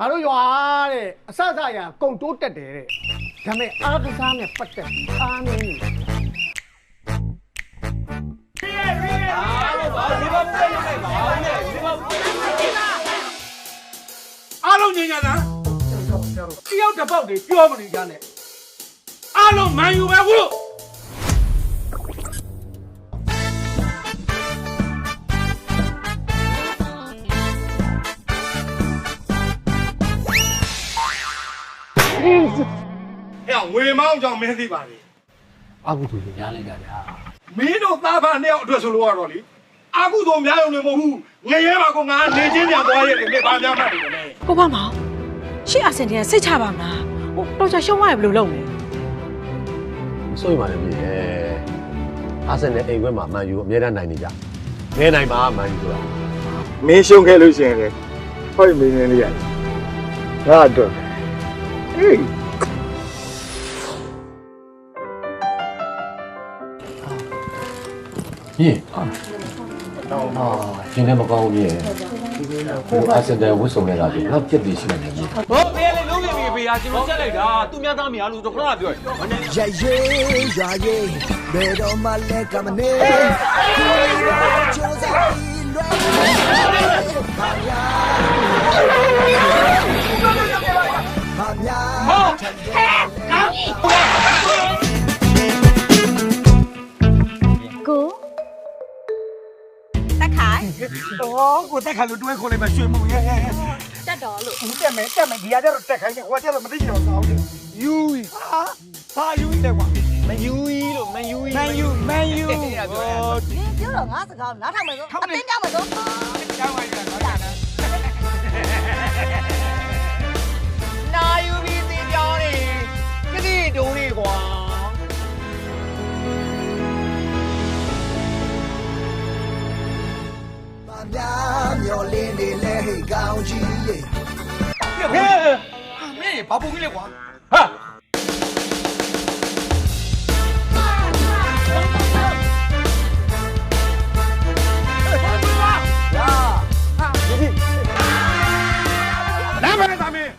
ငါတို့ရွာတဲ့အစစရကုံတိုးတက်တယ်တဲ့ဒါပေမဲ့အားကစားနဲ့ပတ်သက်ပြီးအားနည်းနေတယ်အားလုံးငြိမ်ကြတာတယောက်တစ်ပေါက်တွေပြောမနေကြနဲ့အားလုံးမန်ယူပဲခုလို့ ငွေမောင်းကြောင့်မင်းသိပါလေအာဟုသူတွေများလိုက်တာဗျာမင်းတို့သားဖာနှစ်ယောက်အတွက်ဆိုလို့ရတော့လေအာကုသို့များရုံနဲ့မဟုတ်ဘူးငရဲပါကောငါနေချင်းပြန်သွားရတယ်လေဘာများမှတ်နေတယ်လဲကိုပါမောင်ရှေ့အဆင်တည်းစိတ်ချပါမလားဟိုတော်ချာရှုံးသွားရင်ဘယ်လိုလုပ်လဲမစိုးရိမ်ပါနဲ့ပြည်ရဲ့အာဆင်နယ်အိမ်ခွဲမှာမန်ယူအမြဲတမ်းနိုင်နေကြငယ်နိုင်မှာမန်ယူဆိုတာမင်းရှုံးခဲ့လို့ရှိရင်လေဟောဒီမင်းလေးရတယ်ငါတော့ဟေး ပြည်အာရှင်လည်းမကောင်းဘူးပြည်ဟိုအာဆင်နယ်ဝစ်ဆုံနေတာပြည်တော့ပြက်တည်ရှိနေတယ်ပြည်ဟောပေးလေလုံးပြပြီဖေးရကျွန်တော်ချက်လိုက်တာသူများသားမရလို့ကျွန်တော်ကပြောတယ်မနဲ့ Yeah, yeah, yeah, yeah. But on my leg, I'm an a တက်ခိုင်အော်ကိုတက်ခါလို့တွဲခေါ်လိုက်မှရွှေမုံရဲ့တက်တော်လို့တက်မယ်တက်မယ်ဒီရတဲ့တော့တက်ခိုင်းတယ်ဟိုကကျတော့မသိချင်တော့ကောင်းတယ်ယူဟာဟာယူတယ်ကွာမယူကြီးလို့မယူကြီးမန်ယူမန်ယူဟောနင်ပြောတော့ငါစကားနားထောင်မယ်ဆိုအတင်းကြောက်မယ်ဆို မျောလင်းနေလဲဟေ့ကောင်းကြီးလေဟဲ့မင်းဘာပုံကြီးလဲကွာဟာလာမယ်သားမင်း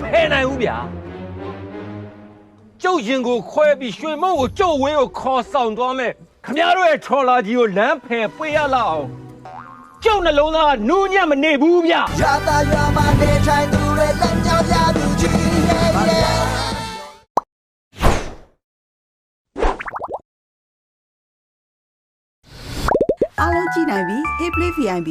ဖဲနိုင်ဦးဗျာကျုပ်ရင်ကို ခွဲပြီးရွှေမုံကိုကျုပ်ဝင်းကိုခေါ်ဆောင်သွားမယ်ခမရတို့ရဲ့ထော်လာကြီးကိုလမ်းဖယ်ပေးရလောက်အောင်ကျုပ်နှလုံးသားကနူးညံ့မနေဘူးဗျရတာရမနေထိုင်သူတွေလက်ကြောက်ကြသူကြီး yeah yeah အားလုံးကြည့်နိုင်ပြီ Hey Play VIP